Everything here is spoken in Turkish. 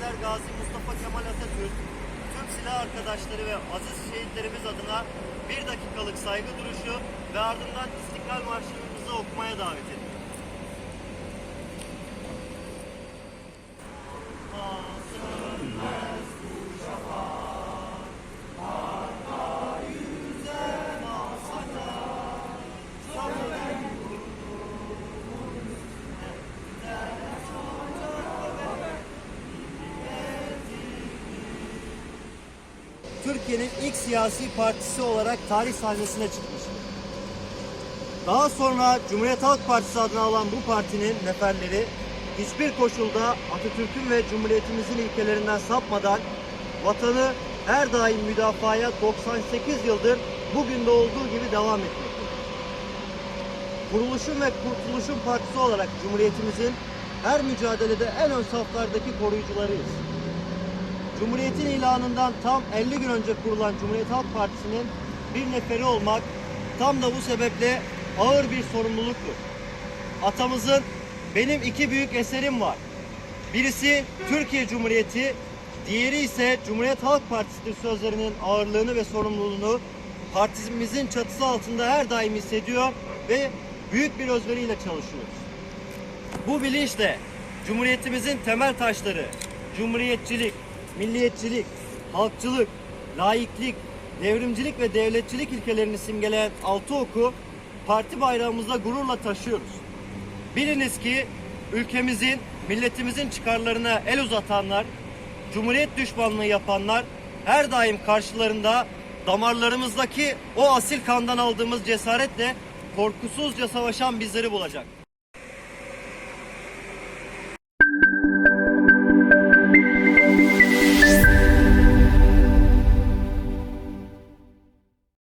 Önder Gazi Mustafa Kemal Atatürk, tüm silah arkadaşları ve aziz şehitlerimiz adına bir dakikalık saygı duruşu ve ardından İstiklal Marşı'nımızı okumaya davet ediyorum. Türkiye'nin ilk siyasi partisi olarak tarih sahnesine çıkmıştır. Daha sonra Cumhuriyet Halk Partisi adını alan bu partinin neferleri hiçbir koşulda Atatürk'ün ve Cumhuriyetimizin ilkelerinden sapmadan vatanı her daim müdafaya 98 yıldır bugün de olduğu gibi devam etmektedir. Kuruluşun ve kurtuluşun partisi olarak Cumhuriyetimizin her mücadelede en ön saflardaki koruyucularıyız. Cumhuriyetin ilanından tam 50 gün önce kurulan Cumhuriyet Halk Partisi'nin bir neferi olmak tam da bu sebeple ağır bir sorumluluktur. Atamızın benim iki büyük eserim var. Birisi Türkiye Cumhuriyeti, diğeri ise Cumhuriyet Halk Partisi'dir sözlerinin ağırlığını ve sorumluluğunu partimizin çatısı altında her daim hissediyor ve büyük bir özveriyle çalışıyoruz. Bu bilinçle Cumhuriyetimizin temel taşları cumhuriyetçilik, milliyetçilik, halkçılık, laiklik, devrimcilik ve devletçilik ilkelerini simgeleyen altı oku parti bayrağımızda gururla taşıyoruz. Biliniz ki ülkemizin, milletimizin çıkarlarına el uzatanlar, cumhuriyet düşmanlığı yapanlar her daim karşılarında damarlarımızdaki o asil kandan aldığımız cesaretle korkusuzca savaşan bizleri bulacak.